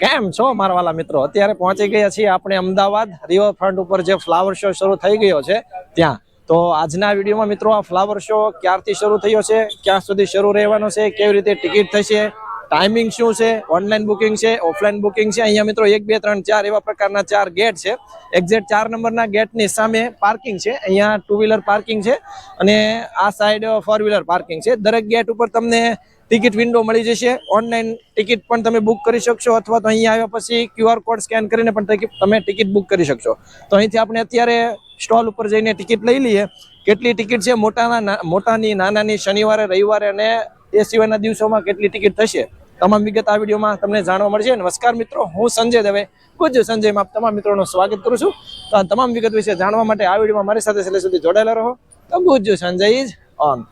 કેમ છો મારા વાલા મિત્રો? અત્યારે પહોંચી ગયા છીએ આપણે અમદાવાદ રિવરફ્રન્ટ ઉપર જે ફ્લાવર શો શરૂ થઈ ગયો છે ત્યાં. તો આજના વિડીયોમાં મિત્રો આ ફ્લાવર શો ક્યારથી શરૂ થયો છે? ક્યાં સુધી શરૂ રહેવાનો છે? કેવી રીતે ટિકિટ થશે? ટાઈમિંગ શું છે? ઓનલાઈન બુકિંગ છે? ઓફલાઈન બુકિંગ છે? અહીંયા મિત્રો એક, બે, ત્રણ, ચાર એવા પ્રકારના ચાર ગેટ છે. એક્ઝેક્ટ ચાર નંબરના ગેટની સામે પાર્કિંગ છે. અહીંયા ટુ વ્હીલર પાર્કિંગ છે અને આ સાઈડ ફોર વ્હીલર પાર્કિંગ છે. દરેક ગેટ ઉપર તમને ટિકિટ વિન્ડો મળી જશે. ઓનલાઈન ટિકિટ પણ તમે બુક કરી શકશો અથવા તો અહીંયા આવ્યા પછી ક્યુઆર કોડ સ્કેન કરીને પણ તમે ટિકિટ બુક કરી શકશો. તો અહીંથી આપણે અત્યારે સ્ટોલ ઉપર જઈને ટિકિટ લઈ લઈએ. કેટલી ટિકિટ છે? મોટાના મોટાની, નાનાની શનિવારે, રવિવારે અને એ સિવાયના દિવસોમાં કેટલી ટિકિટ થશે? તમામ વિગત આ વિડીયોમાં તમને જાણવા મળશે. નમસ્કાર મિત્રો, હું સંજય દવે. ગુજ્જુ સંજયમાં આપ તમામ મિત્રોનું સ્વાગત કરું છું. તો આ તમામ વિગત વિશે જાણવા માટે આ વિડીયોમાં મારી સાથે છેલ્લે સુધી જોડાયેલા રહો. તો ગુજ સંજય ઇઝ ઓન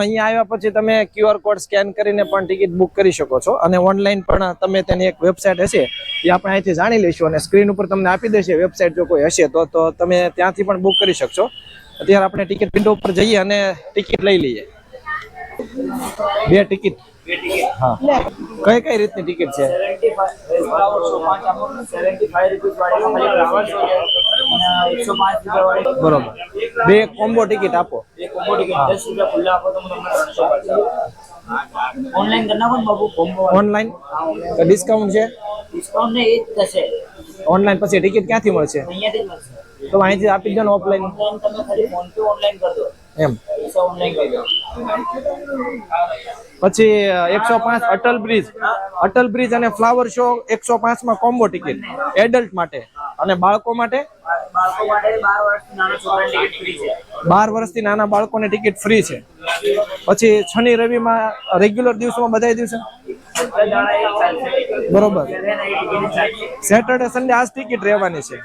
અહીંયા આવ્યા પછી તમે ક્યુઆર કોડ સ્કેન કરીને પણ ટિકિટ બુક કરી શકો છો. અને ઓનલાઈન પણ તમે તેની એક વેબસાઇટ હશે, એ આપણે અહીંથી જાણી લઈશું અને સ્ક્રીન ઉપર તમને આપી દેશે વેબસાઇટ જો કોઈ હશે તો તો તમે ત્યાંથી પણ બુક કરી શકશો. અત્યારે આપણે ટિકિટ વિન્ડો ઉપર જઈએ અને ટિકિટ લઈ લઈએ. બે ટિકિટ. હા કઈ કઈ રીતની ટિકિટ છે બરોબર બે કોમ્બો ટિકિટ આપો ઓનલાઈન કરી નાખો ને બાબુ કોમ્બો ઓનલાઈન ડિસ્કાઉન્ટ છે ડિસ્કાઉન્ટ ને એ જ થશે ઓનલાઈન પછી ટિકિટ ક્યાંથી મળશે? અહીંયાથી જ મળશે। તો અહીંથી આપી દો ને ઓફલાઈન ઓનલાઈન તમે ખાલી ફોન પે ઓનલાઈન કરી દો। એમ. પછી એકસો પાંચ અટલ બ્રિજ. અટલ બ્રિજ અને ફ્લાવર શો એકસો પાંચમાં કોમ્બો ટિકિટ, એડલ્ટ માટે અને બાળકો માટે? બાર વર્ષથી નાના બાળકોને ટિકિટ ફ્રી છે. પછી, શનિ રવિમાં રેગ્યુલર દિવસોમાં બધા દિવસે? બરોબર. સેટરડે, સન્ડે આજ ટિકિટ રહેવાની છે.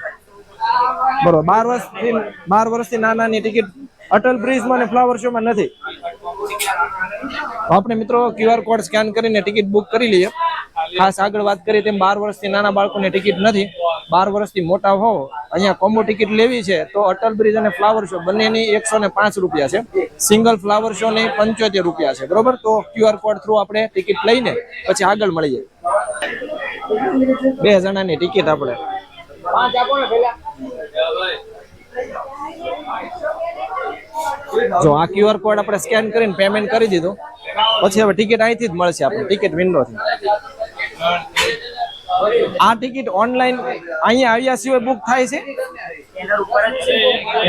બરોબર. બાર વર્ષથી બાર વર્ષથી નાનાની ટિકિટ અટલ બ્રિજમાં અને ફ્લાવર શોમાં નથી. આપણે મિત્રો ક્યુઆર કોડ સ્કેન કરીને ટિકિટ બુક કરી લઈએ. ખાસ આગળ વાત કરીએ તેમ બાર વર્ષથી નાના બાળકોને ટિકિટ નથી. બાર વર્ષથી મોટા હો અહીંયા કોમ્બો ટિકિટ લેવી છે તો અટલ બ્રિજ અને ફ્લાવર શો બંનેની એકસો ને પાંચ રૂપિયા છે. સિંગલ ફ્લાવર શો ની પંચોતેર રૂપિયા છે બરોબર? તો ક્યુઆર કોડ થ્રુ આપણે ટિકિટ લઈને પછી આગળ મળીએ. બે જણાની ટિકિટ આપણે. પાંચ આપો ને પેલા જો આ ક્યુઆર કોડ આપણે સ્કેન કરીને પેમેન્ટ કરી દીધું. પછી હવે ટિકિટ અહીંથી જ મળશે આપણે ટિકિટ વિન્ડોથી આ ટિકિટ ઓનલાઈન અહીંયા આવ્યા સિવાય બુક થાય છે?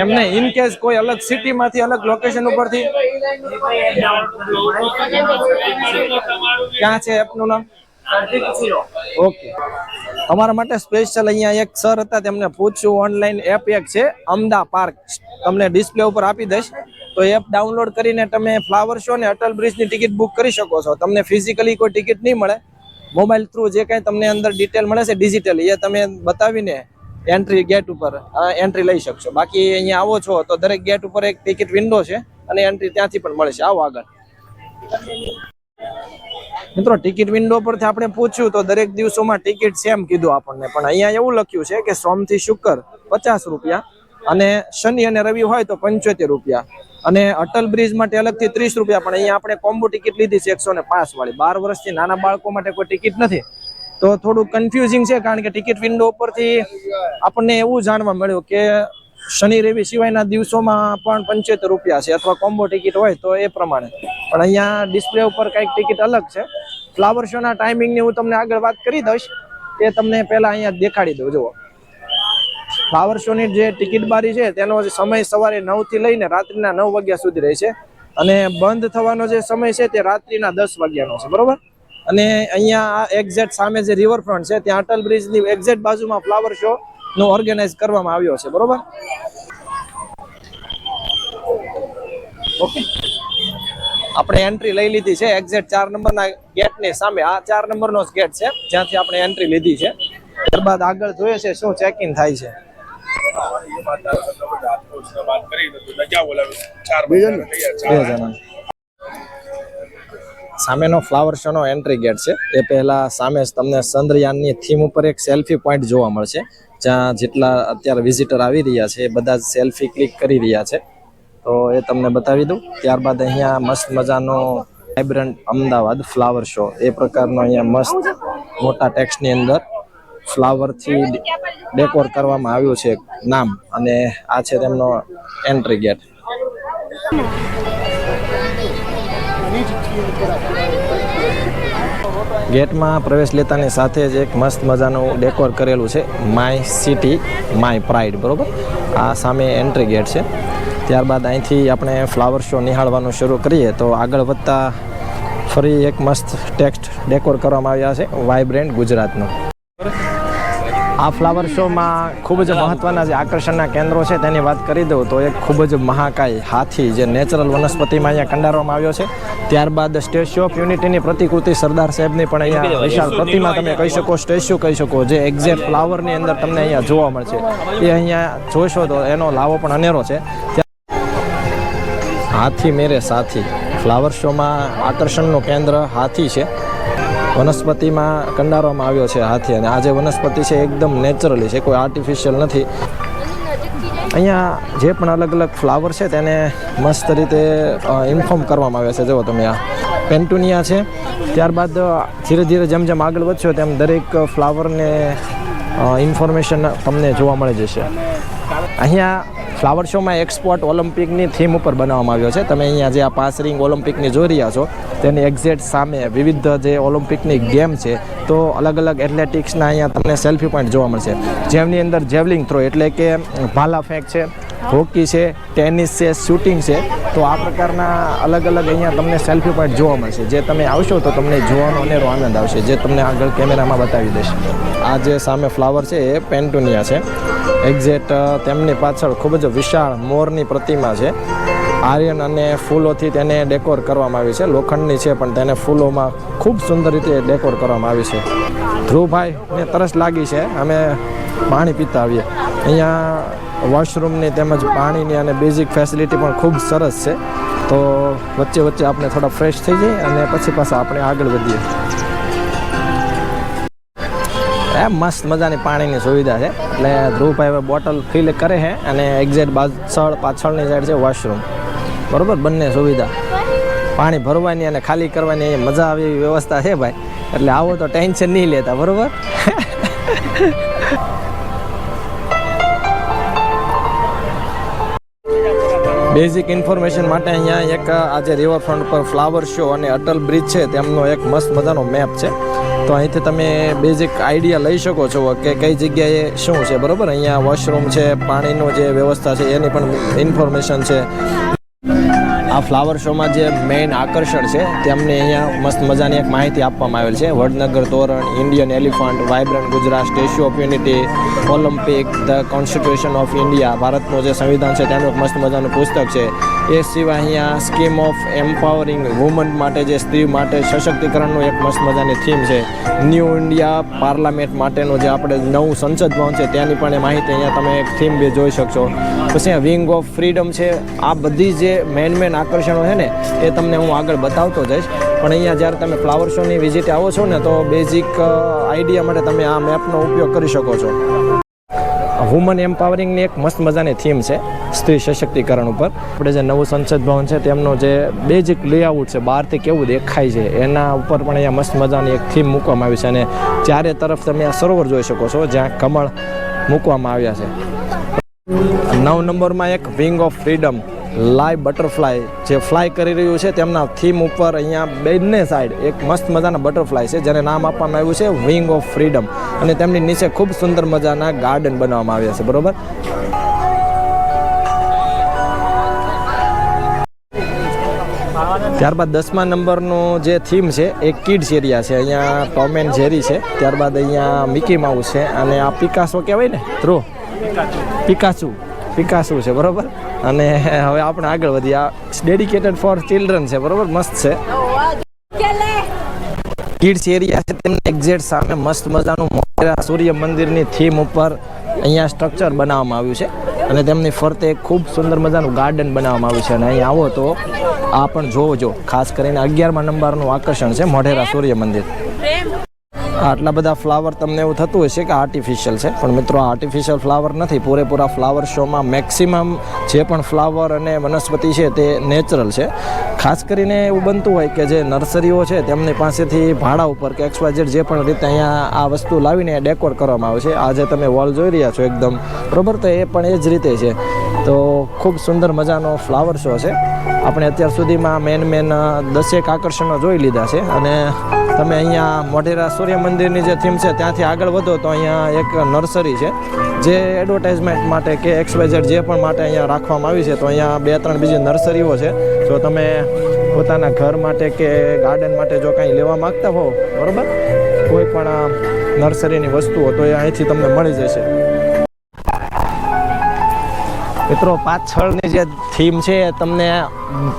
એમને ઇન કેસ કોઈ અલગ સિટીમાંથી અલગ લોકેશન ઉપરથી. ક્યાં છે એપનું નામ? ઓકે. તમારા માટે સ્પેશિયલ અહીંયા એક સર હતા, તેમને પૂછ્યું ઓનલાઈન એપ એક છે, અમદા પાર્ક તમને ડિસ્પ્લે ઉપર આપી દઈશ. તો એપ ડાઉનલોડ કરીને તમે ફ્લાવર શો ને અટલ બ્રિજની ટિકિટ બુક કરી શકો છો. તમને ફિઝિકલી કોઈ ટિકિટ નહીં મળે. મોબાઈલ થ્રુ જે કાંઈ તમને અંદર ડિટેલ મળે છે ડિજિટલી એ તમે બતાવીને એન્ટ્રી ગેટ ઉપર એન્ટ્રી લઈ શકશો. બાકી અહીંયા આવો છો તો દરેક ગેટ ઉપર એક ટિકિટ વિન્ડો છે અને એન્ટ્રી ત્યાંથી પણ મળશે આવો આગળ. મિત્રો ટિકિટ વિન્ડો પરથી આપણે પૂછ્યું તો દરેક દિવસોમાં ટિકિટ સેમ કીધું આપણને. પણ અહીંયા એવું લખ્યું છે કે સોમથી શુક્ર પચાસ રૂપિયા અને શનિ અને રવિ હોય તો પંચોતેર રૂપિયા. અને અટલ બ્રિજ માટે અલગથી ત્રીસ રૂપિયા, પણ અહીંયા આપણે કોમ્બો ટિકિટ લીધી છે એકસો પાંચ વાળી. બાર વર્ષથી નાના બાળકો માટે કોઈ ટિકિટ નથી. તો થોડું કન્ફ્યુઝિંગ છે, કારણ કે ટિકિટ વિન્ડો ઉપરથી આપણને એવું જાણવા મળ્યું કે શનિ, રવિ સિવાયના દિવસોમાં પણ પંચોતેર રૂપિયા છે અથવા કોમ્બો ટિકિટ હોય તો એ પ્રમાણે. પણ અહીંયા ડિસ્પ્લે ઉપર કંઈક ટિકિટ અલગ છે. ફ્લાવર શોના ટાઈમિંગની હું તમને આગળ વાત કરી દઈશ. એ તમને પહેલા અહીંયા દેખાડી દઉં. જુઓ. ફ્લાવર શોની જે ટિકિટ બારી છે, તેનો સમય સવારે નવથી લઈને રાત્રિના નવ વાગ્યા સુધી રહે છે. અને બંધ થવાનો જે સમય છે, તે રાત્રિના દસ વાગ્યાનો છે, બરોબર? અને અહીંયા એક્ઝેક્ટ સામે જે રિવરફ્રન્ટ છે, ત્યાં અટલ બ્રિજની એક્ઝેક્ટ બાજુમાં ફ્લાવર શો નો ઓર્ગેનાઇઝ કરવામાં આવ્યો છે, બરોબર? ઓકે આપણે એન્ટ્રી લઈ લીધી છે એક્ઝેક્ટ ચાર નંબરના ગેટની સામે. આ ચાર નંબરનો જ ગેટ છે, જ્યાંથી આપણે એન્ટ્રી લીધી છે. ત્યારબાદ આગળ જોઈએ છે, શું ચેક ઇન થાય છે. સામેનો ફ્લાવર શો નો એન્ટ્રી ગેટ છે. એ પહેલા સામે જ તમને ચંદ્રયાનની થીમ ઉપર એક સેલ્ફી પોઈન્ટ જોવા મળશે. જ્યાં જેટલા અત્યારે વિઝિટર આવી રહ્યા છે, એ બધા જ સેલ્ફી ક્લિક કરી રહ્યા છે. તો એ તમને બતાવી દઉં. ત્યારબાદ અહીંયા મસ્ત મજાનો વાઇબ્રન્ટ અમદાવાદ ફ્લાવર શો એ પ્રકારનો અહીંયા મસ્ત મોટા ટેક્સની અંદર ફ્લાવરથી ડેકોર કરવામાં આવ્યું છે નામ અને આ છે તેમનો એન્ટ્રી ગેટ. ગેટમાં પ્રવેશ લેતાની સાથે જ એક મસ્ત મજાનું ડેકોર કરેલું છે, માય સિટી, માય પ્રાઇડ, બરોબર? આ સામે એન્ટ્રી ગેટ છે. ત્યારબાદ અહીંથી આપણે ફ્લાવર શો નિહાળવાનું શરૂ કરીએ તો આગળ વધતા ફરી એક મસ્ત ટેક્સ્ટ ડેકોર કરવામાં આવ્યા છે વાઇબ્રન્ટ ગુજરાતનું. આ ફ્લાવર શોમાં ખૂબ જ મહત્વના જે આકર્ષણના કેન્દ્રો છે તેની વાત કરી દઉં તો એક ખૂબ જ મહાકાય હાથી જે નેચરલ વનસ્પતિમાં અહીંયા કંડારવામાં આવ્યો છે. ત્યારબાદ સ્ટેચ્યુ ઓફ યુનિટીની પ્રતિકૃતિ સરદાર સાહેબની પણ અહીંયા વિશાળ પ્રતિમા તમે કહી શકો સ્ટેચ્યુ કહી શકો જે એક્ઝેક્ટ ફ્લાવરની અંદર તમને અહીંયા જોવા મળશે. એ અહીંયા જોશો તો એનો લાવો પણ અનેરો છે. હાથી મેરે સાથી. ફ્લાવર શોમાં આકર્ષણનું કેન્દ્ર હાથી છે. વનસ્પતિમાં કંડારવામાં આવ્યો છે હાથી અને આ જે વનસ્પતિ છે એકદમ નેચરલી છે, કોઈ આર્ટિફિશિયલ નથી. અહીંયા જે પણ અલગ અલગ ફ્લાવર છે તેને મસ્ત રીતે ઇન્ફોર્મ કરવામાં આવ્યા છે. જુઓ તમે આ પેન્ટુનિયા છે. ત્યારબાદ ધીરે ધીરે જેમ જેમ આગળ વધશો તેમ દરેક ફ્લાવરને ઇન્ફોર્મેશન તમને જોવા મળી જશે. અહીંયા ફ્લાવર શોમાં એક્સપોર્ટ ઓલિમ્પિકની થીમ ઉપર બનાવવામાં આવ્યો છે. તમે અહીંયા જે આ પાસ રિંગ ઓલિમ્પિકની જોઈ રહ્યા છો, તેની એક્ઝેક્ટ સામે વિવિધ જે ઓલિમ્પિકની ગેમ છે, તો અલગ અલગ એથ્લેટિક્સના અહીંયા તમને સેલ્ફી પોઈન્ટ જોવા મળશે. જેમની અંદર જેવલિંગ થ્રો એટલે કે ભાલા ફેંક છે, હોકી છે, ટેનિસ છે, શૂટિંગ છે તો આ પ્રકારના અલગ અલગ અહીંયા તમને સેલ્ફી પોઈન્ટ જોવા મળશે. જે તમે આવશો તો તમને જોવાનો અનેરો આનંદ આવશે. જે તમને આગળ કેમેરામાં બતાવી દેશે. આ જે સામે ફ્લાવર છે, એ પેન્ટુનિયા છે. એક્ઝેક્ટ તેમની પાછળ ખૂબ જ વિશાળ મોરની પ્રતિમા છે. આર્યન અને ફૂલોથી તેને ડેકોર કરવામાં આવી છે. લોખંડની છે, પણ તેને ફૂલોમાં ખૂબ સુંદર રીતે ડેકોર કરવામાં આવી છે. ધ્રુવભાઈ, ને તરસ લાગી છે. અમે પાણી પીતા આવીએ. અહીંયા વોશરૂમની તેમજ પાણીની અને બેઝિક ફેસિલિટી પણ ખૂબ સરસ છે. તો વચ્ચે વચ્ચે આપણે થોડા ફ્રેશ થઈ જઈએ અને પછી પાછા આપણે આગળ વધીએ. એમ મસ્ત મજાની પાણીની સુવિધા છે. એટલે ધ્રુવભાઈ હવે બોટલ ફિલ કરે છે અને એક્ઝેક્ટ પાછળ પાછળની સાઈડ છે વોશરૂમ બરોબર? બંને સુવિધા. પાણી ભરવાની અને ખાલી કરવાની મજા આવે એવી વ્યવસ્થા છે ભાઈ. એટલે આવો તો ટેન્શન નહીં લેતા, બરોબર? બેઝિક ઇન્ફોર્મેશન માટે અહીંયા એક આજે રિવરફ્રન્ટ પર ફ્લાવર શો અને અટલ બ્રિજ છે, તેમનો એક મસ્ત મજાનો મેપ છે. તો અહીંથી તમે બેઝિક આઈડિયા લઈ શકો છો કે કઈ જગ્યાએ શું છે, બરાબર? અહીંયા વોશરૂમ છે, પાણીનો જે વ્યવસ્થા છે, એની પણ ઇન્ફોર્મેશન છે. આ ફ્લાવર શોમાં જે મેઇન આકર્ષણ છે, તેમને અહીંયા મસ્ત મજાની એક માહિતી આપવામાં આવેલ છે. વડનગર તોરણ Indian elephant vibrant Gujarat Statue of Unity Olympic the Constitution of India ભારતનું જે સંવિધાન છે, તેનું એક મસ્ત મજાનું પુસ્તક છે. એ સિવાય અહીંયા સ્કીમ ઓફ એમ્પાવરિંગ વુમન માટે જે સ્ત્રી માટે સશક્તિકરણનું એક મસ્ત મજાની થીમ છે. ન્યૂ ઇન્ડિયા પાર્લામેન્ટ માટેનું જે આપણે નવું સંસદ ભવન છે ત્યાંની પણ એ માહિતી અહીંયા તમે એક થીમ બી જોઈ શકશો. પછી વિંગ ઓફ ફ્રીડમ છે. આ બધી જે મેન મેન આકર્ષણો છે ને, એ તમને હું આગળ બતાવતો જઈશ. પણ અહીંયા જ્યારે તમે ફ્લાવર શોની વિઝિટ આવો છો ને, તો બેઝિક આઈડિયા માટે તમે આ મેપનો ઉપયોગ કરી શકો છો. વુમન એમ્પાવરિંગની એક મસ્ત મજાની થીમ છે, સ્ત્રી સશક્તિકરણ ઉપર. આપણે જે નવું સંસદ ભવન છે, તેમનું જે બેઝિક લેઆઉટ છે બહારથી કેવું દેખાય છે, એના ઉપર પણ અહીંયા મસ્ત મજાની એક થીમ મૂકવામાં આવી છે. અને ચારે તરફ તમે આ સરોવર જોઈ શકો છો, જ્યાં કમળ મૂકવામાં આવ્યા છે. નવ નંબરમાં એક wing of freedom live butterfly જે ફ્લાય કરી રહ્યું છે, તેમના થીમ ઉપર અહીંયા બંને સાઈડ એક મસ્ત મજાના બટરફ્લાય છે, જેને નામ આપવામાં આવ્યું છે વિંગ ઓફ ફ્રીડમ અને તેમની નીચે ખૂબ સુંદર મજાના ગાર્ડન બનાવવામાં આવ્યા છે, બરોબર? ત્યારબાદ દસમા નંબરનું જે થીમ છે, એ કિડ્સ એરિયા છે. અહીંયા ટોમ એન્ડ જેરી છે. ત્યારબાદ અહીંયા મિકી માઉસ છે. અને આ પિકાસો કહેવાય ને? ધ્રુવ? પિકાસુ પિકાસુ છે, બરોબર? અને હવે આપણે આગળ વધીએ. આ ડેડિકેટેડ ફોર ચિલ્ડ્રન છે, બરોબર? મસ્ત છે. કિડ્સ એરિયા છે, તેમને એક્ઝેક્ટ સામે મસ્ત મજાનું મોટેરા સૂર્ય મંદિરની થીમ ઉપર અહીંયા સ્ટ્રક્ચર બનાવવામાં આવ્યું છે. અને તેમની ફરતે ખૂબ સુંદર મજાનું ગાર્ડન બનાવવામાં આવ્યું છે. અને અહીં આવો તો આ પણ જોવો જો, ખાસ કરીને અગિયારમા નંબરનું આકર્ષણ છે, મોઢેરા સૂર્ય મંદિર. આટલા બધા ફ્લાવર તમને એવું થતું હશે કે આર્ટિફિશિયલ છે. પણ મિત્રો આર્ટિફિશિયલ ફ્લાવર નથી. પૂરેપૂરા ફ્લાવર શોમાં મેક્સિમમ જે પણ ફ્લાવર અને વનસ્પતિ છે તે નેચરલ છે. ખાસ કરીને એવું બનતું હોય કે જે નર્સરીઓ છે, તેમની પાસેથી ભાડા ઉપર કે એક્સવાઝેડ જે પણ રીતે અહીંયા આ વસ્તુ લાવીને ડેકોર કરવામાં આવે છે. આજે તમે વોલ જોઈ રહ્યા છો એકદમ. બરોબર? તો એ પણ એ જ રીતે છે. તો ખૂબ સુંદર મજાનો ફ્લાવર શો છે. આપણે અત્યાર સુધીમાં મેન મેન દસેક આકર્ષણો જોઈ લીધા છે અને તમે અહીંયા મોઢેરા સૂર્ય મંદિરની જે થીમ છે, ત્યાંથી આગળ વધો તો અહીંયા એક નર્સરી છે, જે એડવર્ટાઇઝમેન્ટ માટે કે એક્સવાઇઝેડ જે પણ માટે અહીંયા રાખવામાં આવી છે, તો અહીંયા બે ત્રણ બીજી નર્સરીઓ છે. જો તમે પોતાના ઘર માટે કે ગાર્ડન માટે જો કાંઈ લેવા માગતા હો, બરાબર? કોઈ પણ નર્સરીની વસ્તુઓ, તો એ અહીંથી તમને મળી જશે. મિત્રો, પાછળની જે થીમ છે તમને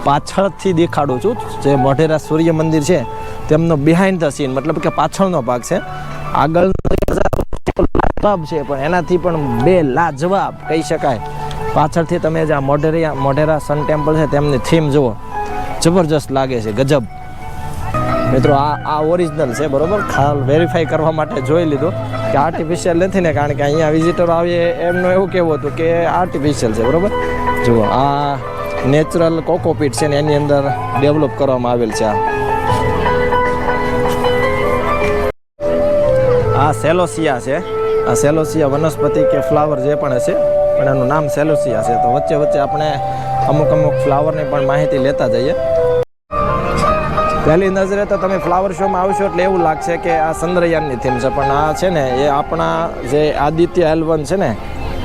પાછળથી દેખાડું છું, જે મોઢેરા સૂર્ય મંદિર છે તેમનો બિહાઇન્ડ ધ સીન મતલબ કે પાછળનો ભાગ છે. આગળનો છે, પણ એનાથી પણ બે લાજવાબ કહી શકાય. પાછળથી તમે જે આ મોઢેરિયા, મોઢેરા સન ટેમ્પલ છે, તેમની થીમ જુઓ. જબરજસ્ત લાગે છે, ગજબ. મિત્રો, આ આ ઓરિજિનલ છે, બરોબર? ખાલ વેરીફાઈ કરવા માટે જોઈ લીધું કે આર્ટિફિશિયલ નથી ને, કારણ કે અહીંયા વિઝિટર આવીએ, એમનું એવું કહેવું હતું કે આર્ટિફિશિયલ છે, બરોબર? જુઓ, આ નેચરલ કોકોપીટ છે ને, એની અંદર ડેવલપ કરવામાં આવેલ છે આ. આ સેલોસિયા છે. આ સેલોસિયા વનસ્પતિ કે ફ્લાવર જે પણ હશે, પણ એનું નામ સેલોસિયા છે. તો વચ્ચે વચ્ચે આપણે અમુક અમુક ફ્લાવરની પણ માહિતી લેતા જઈએ. પહેલી નજરે તો તમે ફ્લાવર શોમાં આવશો એટલે એવું લાગશે કે આ ચંદ્રયાનની થીમ છે. પણ આ છે ને, એ આપણા જે આદિત્ય એલવન છે ને,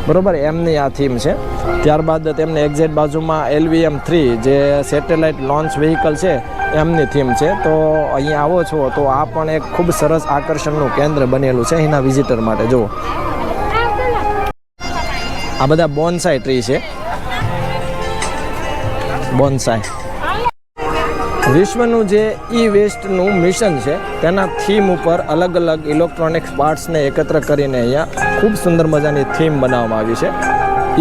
બરોબર, એમની આ થીમ છે. ત્યારબાદ તેમને એક્ઝેક્ટ બાજુમાં એલવીએમ થ્રી જે સેટેલાઇટ લોન્ચ વ્હીકલ છે એમની થીમ છે. તો અહીંયા આવો છો, તો આ પણ એક ખૂબ સરસ આકર્ષણનું કેન્દ્ર બનેલું છે અહીંના વિઝિટર માટે. જુઓ. આ બધા બોનસાઈ ટ્રી છે. બોનસાઈ વિશ્વનું જે ઈ વેસ્ટનું મિશન છે, તેના થીમ ઉપર અલગ અલગ ઇલેક્ટ્રોનિક્સ પાર્ટ્સને એકત્ર કરીને અહીંયા ખૂબ સુંદર મજાની થીમ બનાવવામાં આવી છે.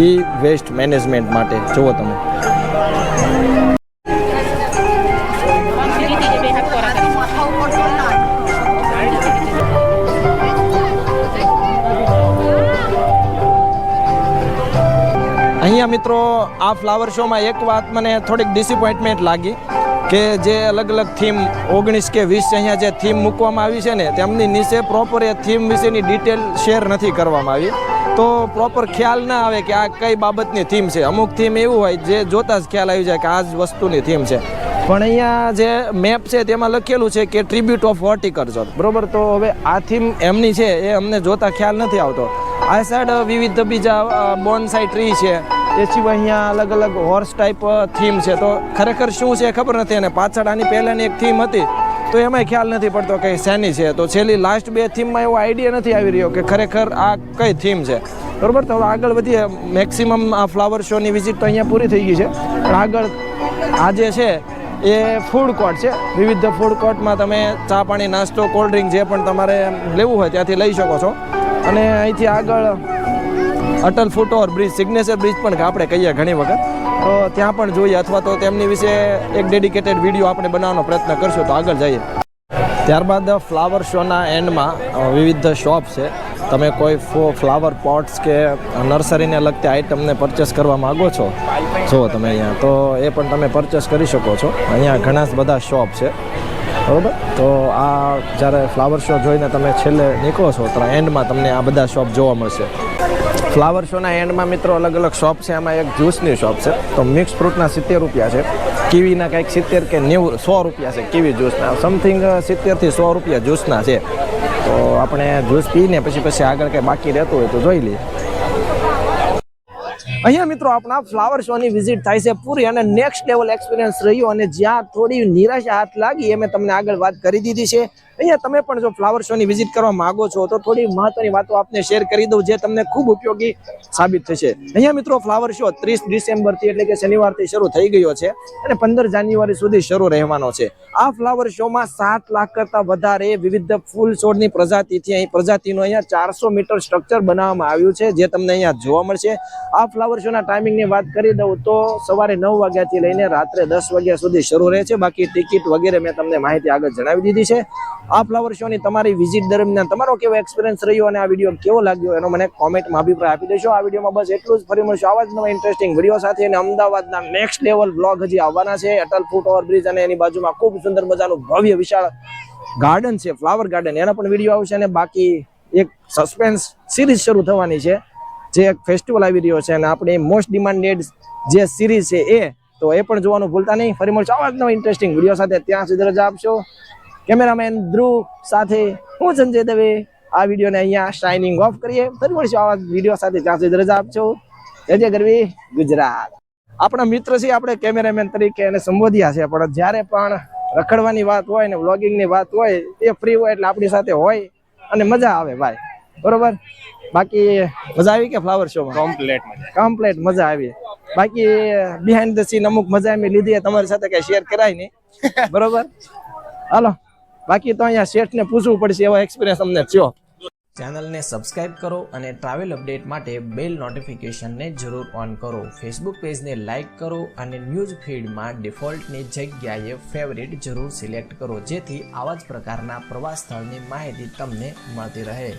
ઈ વેસ્ટ મેનેજમેન્ટ માટે. જુઓ તમે. મિત્રો, આ ફ્લાવર શોમાં એક વાત મને થોડીક ડિસઅપોઇન્ટમેન્ટ લાગી કે જે અલગ અલગ થીમ ઓગણીસ કે વીસ અહીંયા જે થીમ મૂકવામાં આવી છે ને, તેમની નીચે પ્રોપર એ થીમ વિશેની ડિટેલ શેર નથી કરવામાં આવી. તો પ્રોપર ખ્યાલ ના આવે કે આ કઈ બાબતની થીમ છે. અમુક થીમ એવું હોય જે જોતા જ ખ્યાલ આવી જાય કે આ જ વસ્તુની થીમ છે. પણ અહીંયા જે મેપ છે તેમાં લખેલું છે કે ટ્રીબ્યુટ ઓફ હોર્ટિકલ્ચર બરોબર? તો હવે આ થીમ એમની છે, એ અમને જોતા ખ્યાલ નથી આવતો. આ સાઈડ વિવિધ બીજા બોનસાઈ ટ્રી છે. એ સિવાય અહીંયા અલગ અલગ હોર્સ ટાઈપ થીમ છે. તો ખરેખર શું છે ખબર નથી અને પાછળ આની પહેલાંની એક થીમ હતી. તો એમાંય ખ્યાલ નથી પડતો કે શેની છે. તો છેલ્લી લાસ્ટ બે થીમમાં એવો આઈડિયા નથી આવી રહ્યો કે ખરેખર આ કઈ થીમ છે. બરોબર? તો હવે આગળ વધીએ. મેક્સિમમ આ ફ્લાવર શોની વિઝિટ તો અહીંયા પૂરી થઈ ગઈ છે. પણ આગળ આ જે છે એ ફૂડ કોર્ટ છે. વિવિધ ફૂડ કોર્ટમાં તમે ચા પાણી, નાસ્તો કોલ્ડ ડ્રિંક જે પણ તમારે લેવું હોય ત્યાંથી લઈ શકો છો. અને અહીંથી આગળ Atal foot over bridge, signature bridge પણ આપણે કહીએ ઘણી વખત. તો ત્યાં પણ જોઈએ અથવા તો તેમની વિશે એક ડેડિકેટેડ વીડિયો આપણે બનાવવાનો પ્રયત્ન કરશું તો આગળ જઈએ. ત્યારબાદ ફ્લાવર શોના એન્ડમાં વિવિધ શોપ છે. તમે કોઈ ફ્લાવર પોટ્સ કે નર્સરીને લગતી આઇટમને પરચેસ કરવા માગો છો? જો તમે અહીંયા. તો એ પણ તમે પરચેસ કરી શકો છો. અહીંયા ઘણા બધા શોપ છે. બરાબર? તો આ જ્યારે ફ્લાવર શો જોઈને તમે છેલ્લે નીકળો છો, તો એન્ડમાં તમને આ બધા શોપ જોવા મળશે. ફ્લાવર શોના એન્ડમાં મિત્રો અલગ અલગ શોપ છે. એમાં એક જ્યુસની શોપ છે. તો મિક્સ ફ્રૂટના સિત્તેર રૂપિયા છે. કીવીના કંઈક સિત્તેર કે નેવું, સો રૂપિયા છે કીવી જ્યુસના સમથિંગ સિત્તેરથી સો રૂપિયા જ્યુસના છે. તો આપણે જ્યુસ પીને પછી પછી આગળ કંઈ બાકી રહેતું હોય તો જોઈ લઈએ. અહીંયા મિત્રો આપણા ફ્લાવર શોની વિઝિટ થાય છે પૂરી અને નેક્સ્ટ લેવલ એક્સપિરિયન્સ રહ્યો અને જ્યાં થોડી નિરાશા હાથ લાગી એ મેં તમને આગળ વાત કરી દીધી છે. અહીંયા તમે પણ જો ફ્લાવર શોની વિઝિટ કરવા માંગો છો, તો થોડી મહત્વની વાતો આપને શેર કરી દઉં જે તમને ખૂબ ઉપયોગી સાબિત થશે. અહીંયા મિત્રો ફ્લાવર શો ત્રીસ ડિસેમ્બરથી એટલે કે શનિવારથી શરૂ થઈ ગયો છે અને પંદર જાન્યુઆરી સુધી શરૂ રહેવાનો છે. આ ફ્લાવર શોમાં સાત લાખ કરતા વધારે વિવિધ ફૂલ છોડની પ્રજાતિથી અહીં પ્રજાતિનું અહીંયા ચારસો મીટર સ્ટ્રક્ચર બનાવવામાં આવ્યું છે, જે તમને અહીંયા જોવા મળશે. આ ફ્લાવર શોના ટાઈમિંગની વાત કરી દઉં તો સવારે નવ વાગ્યાથી લઈને રાત્રે દસ વાગ્યા સુધી શરૂ રહે છે. બાકી ટિકિટ વગેરે મેં તમને માહિતી આગળ જણાવી દીધી છે. આ ફ્લાવર શો ની તમારી વિઝિટ દરમિયાન તમારો કેવો એક્સપિરિયન્સ રહ્યો અને આ વીડિયો કેવો લાગ્યો એનો મને કોમેન્ટમાં અભિપ્રાય આપી દેશો આ વિડીયોમાં બસ એટલું જ. ફરી મળશું આવા જ નવા ઇન્ટરેસ્ટિંગ વીડિયો સાથે અને અમદાવાદના નેક્સ્ટ લેવલ બ્લોગ હજી આવવાના છે. અટલ ફૂટ ઓવરબ્રિજ અને એની બાજુમાં ખૂબ સુંદર મજાનું ભવ્ય વિશાળ ગાર્ડન છે ફ્લાવર ગાર્ડન એના પણ વીડિયો આવશે અને બાકી એક સસ્પેન્સ સિરીઝ શરૂ થવાની છે. જે એક ફેસ્ટિવલ આવી રહ્યો છે અને આપણે મોસ્ટ ડિમાન્ડેડ જે સિરીઝ છે એ, તો એ પણ જોવાનું ભૂલતા નહીં. ફરી મળશું આવા જ નવા ઇન્ટરેસ્ટિંગ વીડિયો સાથે. ત્યાં સુધી રજા આપશો. કેમેરામેન ધ્રુવ સાથે હું સંજય દવે. આ વિડીયોને અહીંયા શાઇનિંગ ઓફ કરીએ. ફરી મળીશું આવા વીડિયો સાથે. જ્યાં સુધી રજા આપશો જય જય ગરવી ગુજરાત. આપણા મિત્ર છે આપણે કેમેરામેન તરીકે એને સંબોધ્યા છે. પણ જ્યારે પણ રખડવાની વાત હોય ને વ્લોગિંગની વાત હોય એ ફ્રી હોય એટલે આપણી સાથે હોય અને મજા આવે ભાઈ. બરોબર? બાકી મજા આવી કે ફ્લાવર શોમાં કમ્પ્લેટ કમ્પ્લેટ મજા. આવી. બાકી બિહાઇન્ડ ધ સીન અમુક મજા એમ લીધી તમારી સાથે કઈ શેર કરાય નહીં. બરોબર? હાલો. બાકી તો અહીંયા શેઠ ને પૂછવું પડશે, એવો એક્સપિરિયન્સ અમને થયો. ચેનલને સબસ્ક્રાઇબ કરો અને ટ્રાવેલ અપડેટ માટે બેલ નોટિફિકેશનને જરૂર ઓન કરો. ફેસબુક પેજને લાઇક કરો અને ન્યૂઝ ફીડમાં ડિફોલ્ટની જગ્યાએ ફેવરિટ જરૂર સિલેક્ટ કરો, જેથી આવા જ પ્રકારના પ્રવાસ સ્થળની માહિતી તમને મળતી રહે.